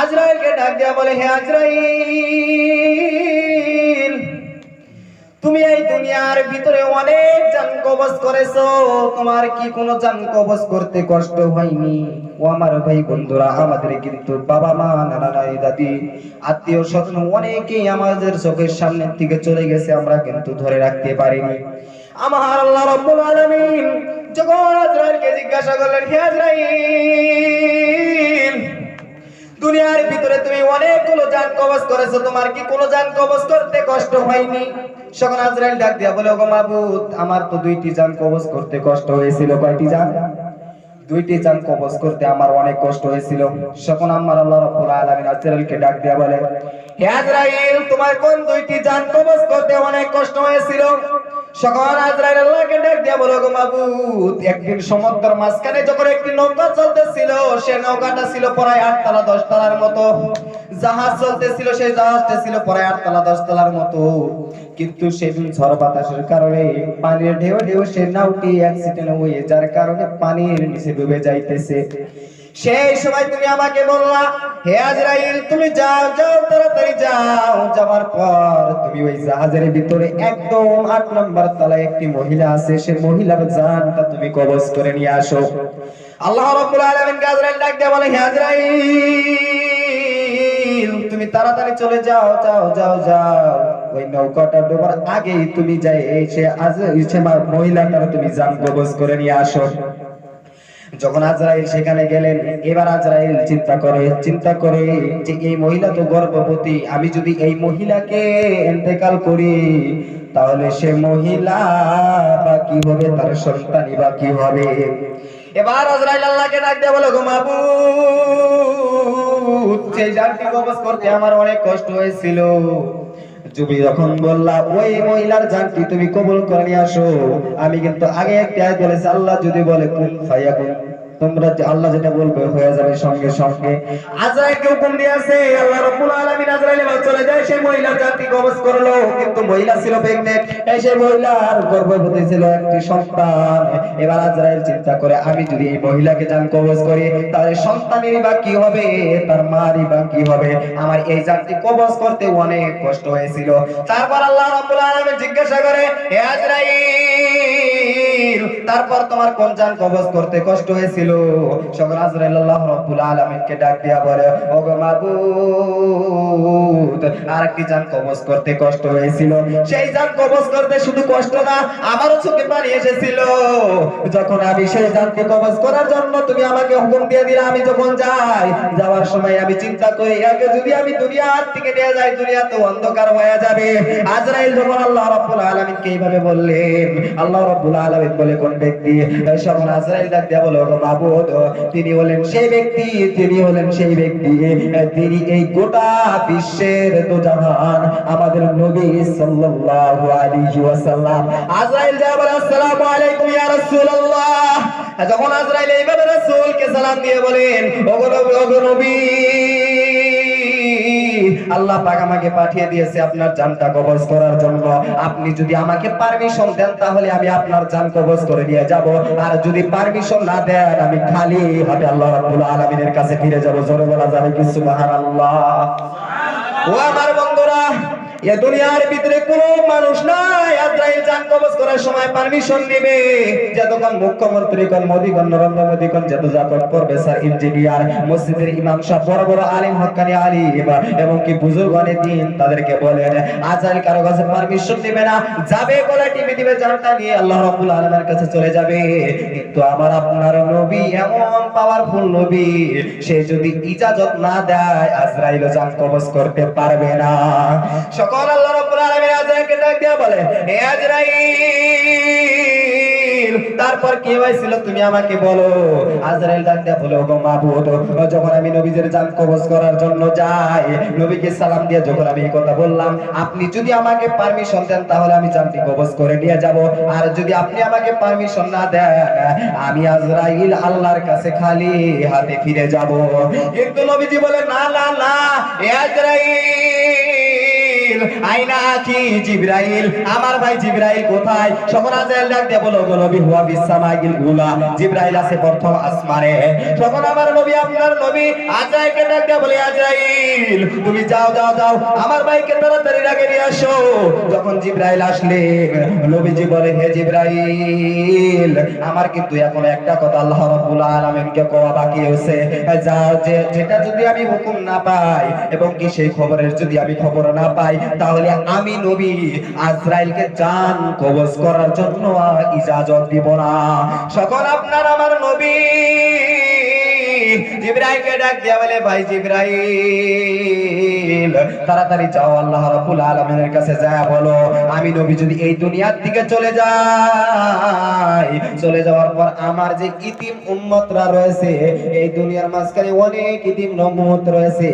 আজরাইলকে ডাক দিয়া বলে, হে আজরাইল, তুমি এই দুনিয়ার ভিতরে অনেক জান কবজ করেছ। তোমার কি কোনো জান কবজ করতে কষ্ট হয়নি? ও আমার ভাই বন্ধুরা, আমাদের কিন্তু বাবা মা, নানা নানি, দাদি, আত্মীয় স্বজন অনেকেই আমাদের চোখের সামনের দিকে চলে গেছে, আমরা কিন্তু ধরে রাখতে পারিনি। আমার আল্লাহ রাব্বুল আলামিন যখন আজরাইলকে জিজ্ঞাসা করলেন, হে আজরাইল দুনিয়ার ভিতরে তুমি অনেকগুলো জান কবজ করেছ, তোমার কি কোনো জান কবজ করতে কষ্ট হয়নি? সকল আজরাইল ডাক দিয়া বলে, ওগো মাবুদ, আমার তো দুইটি জান কবজ করতে কষ্ট হয়েছিল। কয়টি জান দুইটি জান কবজ করতে আমার অনেক কষ্ট হয়েছিল। সকল আমার আল্লাহ রাব্বুল আলামিন আজরাইলকে ডাক দিয়া বলে, হে আজরাইল, তোমার কোন দুইটি জান কবজ করতে অনেক কষ্ট হয়েছিল? মতো। জাহাজ চলতেছিল, সেই জাহাজটা ছিল আটতলা মতো। কিন্তু সেদিন ঝড় বাতাসের কারণে পানির ঢেউ ঢেউ সে নাউটি অ্যাক্সিডেন্ট হয়ে যার কারণে পানির নিচে ডুবে যাইতেছে। সেই সময় তুমি আমাকে বললা, হে আজরাইল, তুমি যাও যাও, তাড়াতাড়ি যাও। যাওয়ার পর তুমি ওই জাহাজের ভিতরে একদম আট নম্বর তলায় একটি মহিলা আছে, সে মহিলার জানটা তুমি কবজ করে নিয়ে আসো। আল্লাহ রাব্বুল আলামিন আজরাইল ডাক দিয়ে বলে, হে আজরাইল, তুমি তাড়াতাড়ি চলে যাও যাও যাও যাও। ওই নৌকাটা ডোবার আগেই তুমি যাই এই সে আজ, সে মহিলাটার তুমি জান কবজ করে নিয়ে আসো। যখন আজরাইল সেখানে গেলেন, এবার আজরাইল চিন্তা করে চিন্তা করে যে এই মহিলা তো গর্ভবতী, আমি যদি এই মহিলাকে ইন্তেকাল করি, তাহলে সে মহিলা বা কি হবে? তার সন্তানই বা কি হবে? এবার আজরাইল আল্লাহকে ডাক দিয়ে বলো, গো মাবুদ, সেই জানটি কবজ করতে আমার অনেক কষ্ট হয়েছিল। তুমি যখন বললা, ওই মহিলার জানটি তুমি কবুল করে নিয়ে আসো। আমি কিন্তু আগে একটা বলেছি, আল্লাহ যদি বলে কুন ফায়াকুন তোমরা যে আল্লাহ যেটা বলবে হয়ে যাবে সঙ্গে সঙ্গে। আজরাইলকে হুকুম দিয়েছে আল্লাহ রাব্বুল আলামিন আজরাইল চলে যায়, সেই মহিলার জানটি কবজ করল, কিন্তু মহিলা ছিল প্রেগনেন্ট এই সেই মহিলার গর্ভবতী ছিল একটি সন্তান। এবার আজরাইল চিন্তা করে, আমি যদি এই মহিলাকে জান কবজ করি, তাহলে সন্তানেরই বা কি হবে? তার মারই বা কি হবে? আমার এই জানটি কবজ করতে অনেক কষ্ট হয়েছিল। তারপর আল্লাহ রাব্বুল আলামিন জিজ্ঞাসা করে, হে আজরাইল তারপর তোমার কোন জান কবজ করতে কষ্ট হয়েছিল। রাব্বুল ডাক দিয়া বলে আর কি জান কবজ করতে কষ্ট হয়েছিল? সেই জান কবজ করতে শুধু কষ্ট না, আমারও চোখে পানি এসেছিল। যখন আমি সেই জানকে কবজ করার জন্য তুমি আমাকে হুকুম দিয়ে দিলে, আমি যখন যাই, যাওয়ার সময় আমি চিন্তা করি, আগে যদি আমি দুনিয়ার থেকে নিয়ে যাই, দুনিয়া তো অন্ধকার হয়ে যাবে। আজরাইল যখন আল্লাহ রাব্বুল আলামিনকে এইভাবে বললেন, আল্লাহ রাব্বুল আলামিন বলে, কোন ব্যক্তি যখন আজরাইল ডাক দিয়া বলো মাবুদ। তিনি হলেন সেই ব্যক্তি, তিনি হলেন সেই ব্যক্তি। তিনি এই গোটা বিশ্বের তো জাহান আমাদের নবী সাল্লাল্লাহু আলাইহি ওয়াসাল্লাম। আজরাইল যা বলে আসসালামু আলাইকুম ইয়া রাসূলুল্লাহ। যখন আজরাইল এইভাবে রাসূলকে সালাম দিয়ে বলেন ওগো নবী। আল্লাহ পাক আমাকে পাঠিয়ে দিয়েছে আপনার জানটা কবজ করার জন্য। আপনি যদি আমাকে পারমিশন দেন, তাহলে আমি আপনার জান কবজ করে নিয়ে যাব। আর যদি পারমিশন না দেন, আমি খালি হাতে আল্লাহ রাব্বুল আলামিনের কাছে ফিরে যাব। জোরে বলা যাবে কি? সুবহানাল্লাহ। ও আমার বন্ধুরা এ দুনিয়ার ভিতরে কোন মানুষ নাই। আজরাইল জান কবজ করার সময় পারমিশন নেবে। যতক্ষণ মুখ্যমন্ত্রী কোন মোদী কোন নরেন্দ্র মোদী কোন যত জাতক প্রফেসর ইঞ্জিনিয়ার মসজিদের ইমাম সাহেব, বড় বড় আলিম হক্কানি আলিম এবং কি বুজুর্গানে দিন তাদেরকে বলেন, আজরাইল কারও কাছে পারমিশন নেবে না। যাবে বলে টিভি দিবে, জানটা নিয়ে আল্লাহ রাব্বুল আলামিনের কাছে চলে যাবে। কিন্তু আমার আপনার নবী এমন পাওয়ারফুল নবী, সে যদি ইজাজত না দেয় আজরাইল জান কবজ করতে পারবে না। সকল আল্লাহ রাব্বুল আলামিন আজরাইলকে ডাক দিয়া বলে হে আজরাইল, তারপর কি হয়েছিল তুমি আমাকে বলো? আজরাইল ডাক দিয়া বলে, ওগো মাবুদ যখন আমি নবীদের জান কবজ করার জন্য যাই, নবীকে সালাম দিয়ে যখন আমি এই কথা বললাম, আপনি যদি আমাকে পারমিশন দেন, তাহলে আমি জানটি কবজ করে নিয়ে যাব। আর যদি আপনি আমাকে পারমিশন না দেন, আমি আজরাইল আল্লাহর কাছে খালি হাতে ফিরে যাব। কিন্তু নবীজি বলে, না না না আজরাইল জিব্রাইল আইনা আখি জিব্রাইল। আমার ভাই জিব্রাইল কোথায়? সকল আজাইল ডাক দিয়ে বলো, গো নবী, হুয়া বিসামাইলগুলা জিব্রাইল আছে প্রথম আসমানে। তখন আমার নবী, আপনার নবী, আজাইলকে ডাক দিয়ে বলে, আজাইল, তুমি যাও যাও যাও। আমার ভাইকে তাড়াতাড়ি ডাকে নিয়ে আসো। যখন জিব্রাইল আসলে নবীজি বলে, হে জিব্রাইল, আমার কিন্তু এখন একটা কথা আল্লাহ রাব্বুল আলামিনকে কোয়া বাকি আছে। যাও যে, যেটা যদি আমি হুকুম না পাই এবং কি সেই খবরের যদি আমি খবর না পাই তাহলে আমি নবী আজরাইলকে জান কবজ করার জন্য ইজাজত দিব না। সকল আপনার আমার নবী। জিব্রাইলকে ডাক দিয়া বলে, ভাই জিব্রাইল। তাড়াতাড়ি যাও, আল্লাহ রাব্বুল আলামিনের কাছে যায় বলো। আমি নবী যদি এই দুনিয়ার দিকে চলে যাই, চলে যাওয়ার পর আমার যে ইতিম উম্মতরা রয়েছে, এই দুনিয়ার মাঝখানে অনেক ইতিম উম্মত রয়েছে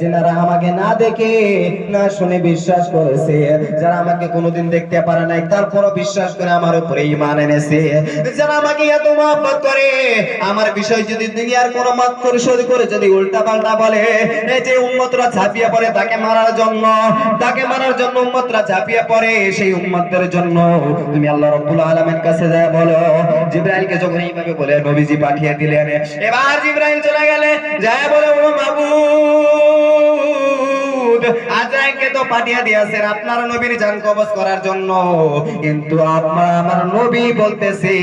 যারা আমাকে না দেখে, না শুনে বিশ্বাস করেছে, যারা আমাকে কোনোদিন দেখতে পারে নাই, তারপরও বিশ্বাস করে আমার উপরে ঈমান এনেছে, যারা আমাকে এত মহব্বত করে, আমার বিষয় যদি দুনিয়ার কোন মত পরিশোধ করে, যদি উল্টা পাল্টা বলে, এই যে উম্মতরা ঝাঁপিয়ে পড়ে তাকে মারার জন্য, তাকে মারার জন্য উম্মতরা ঝাঁপিয়ে পড়ে সেই উম্মতদের জন্য। তুমি আল্লাহ রাব্বুল আলামিন কাছে যা বলো, জিব্রাইলকে যখন এইভাবে বলে নবীজি পাঠিয়ে দিলেন, এবার জিব্রাইল চলে গেলে যা বলে, ও আজরাইলকে তো পাঠিয়ে দিয়েছেন আপনার নবীর জান করার জন্য। কিন্তু আপনার আমার নবী বলতেছে,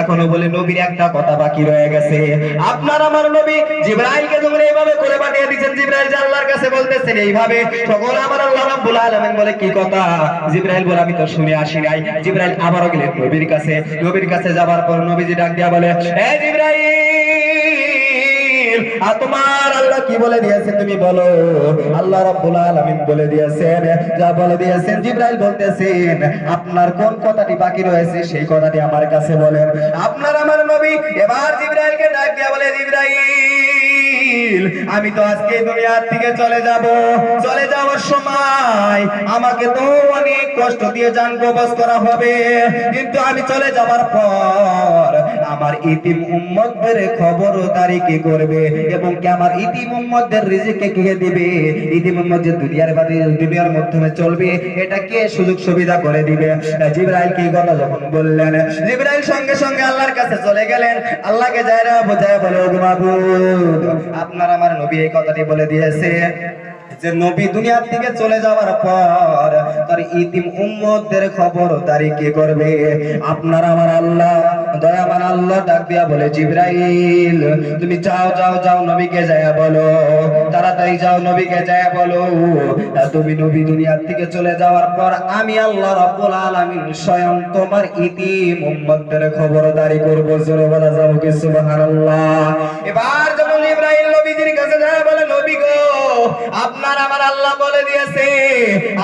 এখনও বলে নবীর একটা কথা বাকি রয়ে গেছে। আপনার আমার নবী জিব্রাইলকে যখন এইভাবে করে পাঠিয়ে দিয়েছেন, জিব্রাইল আল্লাহর কাছে বলতেছেন এইভাবে, তখন আমার আল্লাহ রাব্বুল আলামিন বলে, কি কথা? জিব্রাইল বলে, আমি তো শুনে আসি নাই। জিব্রাইল আবারও গেলেন নবীর কাছে। নবীর কাছে যাবার পর নবীজি ডাক দিয়া বলে, এ জিব্রাইল! আপনার কোন কথাটি বাকি রয়েছে সেই কথাটি আমার কাছে বলেন। আপনার আমার নবী, এবার জিব্রাইলকে ডাক দিয়া বলে, জিব্রাইল, আমি তো আজকে দুনিয়ার থেকে চলে যাব। চলে যাওয়ার সময় আমাকে তো অনেক কষ্ট দিয়ে কবজ করা হবে। কিন্তু আমি চলে যাবার পর আমার ইতিম উম্মতদের খবরদারি কে করবে এবং কি আমার ইতিম উম্মতদের রিজিকে কে দিবে? ইতিম উম্মত যে দুনিয়ার বাদে দুনিয়ার মাধ্যমে চলবে, এটা কে সুযোগ সুবিধা করে দিবে? জিব্রাইল কি কথা যখন বললেন, জিব্রাইল সঙ্গে সঙ্গে আল্লাহর কাছে চলে গেলেন। আল্লাহকে যায় না বোঝায় বলে ওগো মাবুদ আপনার আমার নবী এই কথাটি বলে দিয়েছে। যে নবী দুনিয়ার থেকে চলে যাওয়ার পর তার ইতিম উম্মতদের খবর দাঁড়ি কে করবে? আপনার আমার আল্লাহ, দয়াবান আল্লাহ ডাক দিয়া বলে, জিব্রাইল, তুমি যাও যাও যাও নবীকে যায় বলো, তাড়াতাড়ি যাও নবীকে যায় বলো। তুমি নবী দুনিয়ার থেকে চলে যাওয়ার পর আমি আল্লাহ রাব্বুল আলামিন স্বয়ং তোমার ইতিম উম্মতদের খবর দাঁড়ি করব। জোরে বলা যাব কি সুবহানাল্লাহ? এবার যখন ইব্রাহিম নবীজির কাছে যায়, বলে আপনার আমার আল্লাহ বলে দিয়েছে,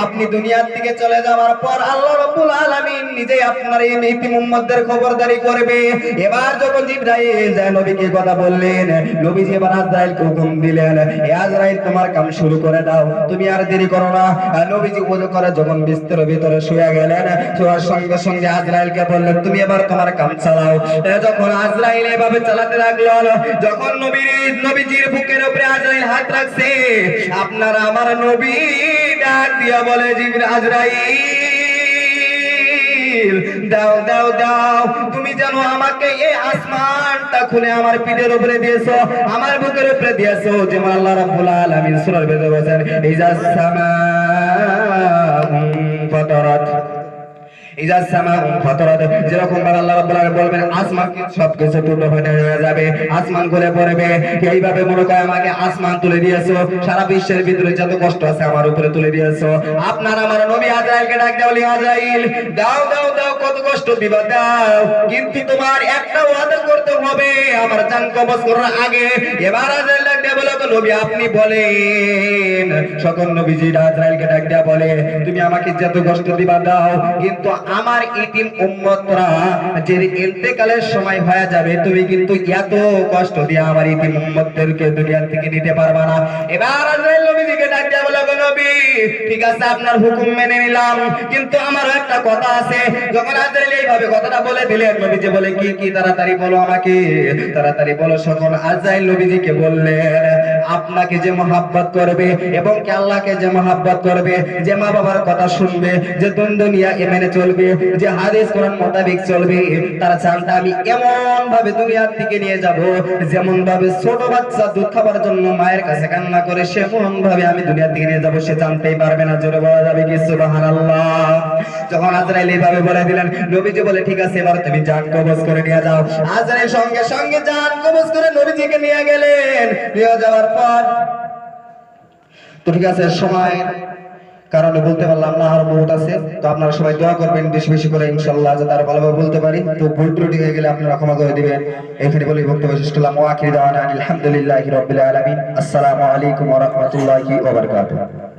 আপনি দুনিয়ার থেকে চলে যাওয়ার পর আল্লাহ রাব্বুল আলামিন নিজেই আপনার এই ইতিম উম্মতদের খবরদারি করবে। এবার যখন জিব্রাইল যায়, নবীকে কথা বললেন, নবীজি এবার আজরাইলকে হুকুম দিলেন, এ আজরাইল, তোমার কাম শুরু করে দাও, তুমি আর দেরি করো না। নবীজি ওযু করে যখন বিস্তর ভিতরে শুয়ে গেলেন, শোয়ার সঙ্গে সঙ্গে আজরাইলকে বললেন, তুমি এবার তোমার কাম চালাও। যখন আজরাইল এভাবে চালাতে লাগল, যখন নবীর, নবীজির বুকের উপরে আজরাইল হাত রাখছে আপনার আমার নবী ডাক দিয়া বলে জিবরা আজরাইল, দাও দাও দাও, তুমি জানো আমাকে এই আসমানটা খুলে আমার পিঠের উপরে দিয়েছ, আমার বুকের উপরে দিয়েছ, যেমন আল্লাহ রাব্বুল আলামিন সূরার ভেতরে বলেন ইজাস সামা ফাতারাত। আপনার আমার নবী আজরাইলকে ডাক দাও, লি আজরাইল দাও দাও দাও, কত কষ্ট দিবা দাও। কিন্তু তোমার একটা ওয়াদা করতে হবে, আমার জান কবজ করার আগে। এবার আজরাইল ডাক দেয়া বলে "গো নবী আপনি বলেন। সকল নবীজি আজরাইলকে ডাক দেয়া বলে, তুমি আমাকে যত কষ্ট দিবা দাও, কিন্তু আমার ইতিম উম্মতরা যে ইন্তেকালের সময় হয়ে যাবে, তুমি কিন্তু এত কষ্ট দিয়ে আমার ইতিম উম্মতদেরকে দুনিয়া থেকে নিতে পারবা না। এবার আজরাইল নবীজিকে ডাক দেয়া বলে "গো নবী, ঠিক আছে, আপনার হুকুম মেনে নিলাম, কিন্তু আমার একটা কথা আছে। যখন আজরাইল এইভাবে কথাটা বলে দিলেন, নবীজি বলে, কি কি, তাড়াতাড়ি বলো আমাকে। তাড়াতাড়ি বলো, সকল আজরাইল নবীজিকে বললেন আপনাকে যে মহাব্বত করবে এবং কি আল্লাহকে যে মহাব্বত করবে, যে মা বাবার কথা শুনবে, যে দুনিয়া এ মেনে চলবে, যে হাদিস কোরআন মোতাবেক চলবে, তারা চানটা আমি এমন ভাবে দুনিয়ার দিকে নিয়ে যাব যেমন ভাবে ছোট বাচ্চা দুধ খাবার জন্য মায়ের কাছে কান্না করে সেমন ভাবে আমি দুনিয়ার দিকে নিয়ে যাব, সে জানতেই পারবে না, জোরে বলা যাবে কি? সুবহানাল্লাহ। যখন আজরাইল এইভাবে বলে দিলেন, নবীজি বলে, ঠিক আছে, এবার তুমি জান কবজ করে নিয়ে যাও। আজরাইল সঙ্গে সঙ্গে জান কবজ করে নবীজিকে নিয়ে গেলেন। নিয়ে যাওয়ার পর তো ঠিক আছে সময় কারণে বলতে পারলাম না, আর বহুত আছে। তো আপনারা সবাই দোয়া করবেন বেশি বেশি করে, ইনশাল্লাহ, যাতে আরও ভালোভাবে বলতে পারি। তো ভুল ত্রুটি হয়ে গেলে আপনারা ক্ষমা করে দিবেন। এখানে বলি বক্তব্য শেষ করলাম। ওয়া আখির দাওয়ানা আলহামদুলিল্লাহি রাব্বিল আলামিন। আসসালামু আলাইকুম ওয়া রাহমাতুল্লাহি ওয়া বারাকাতুহু।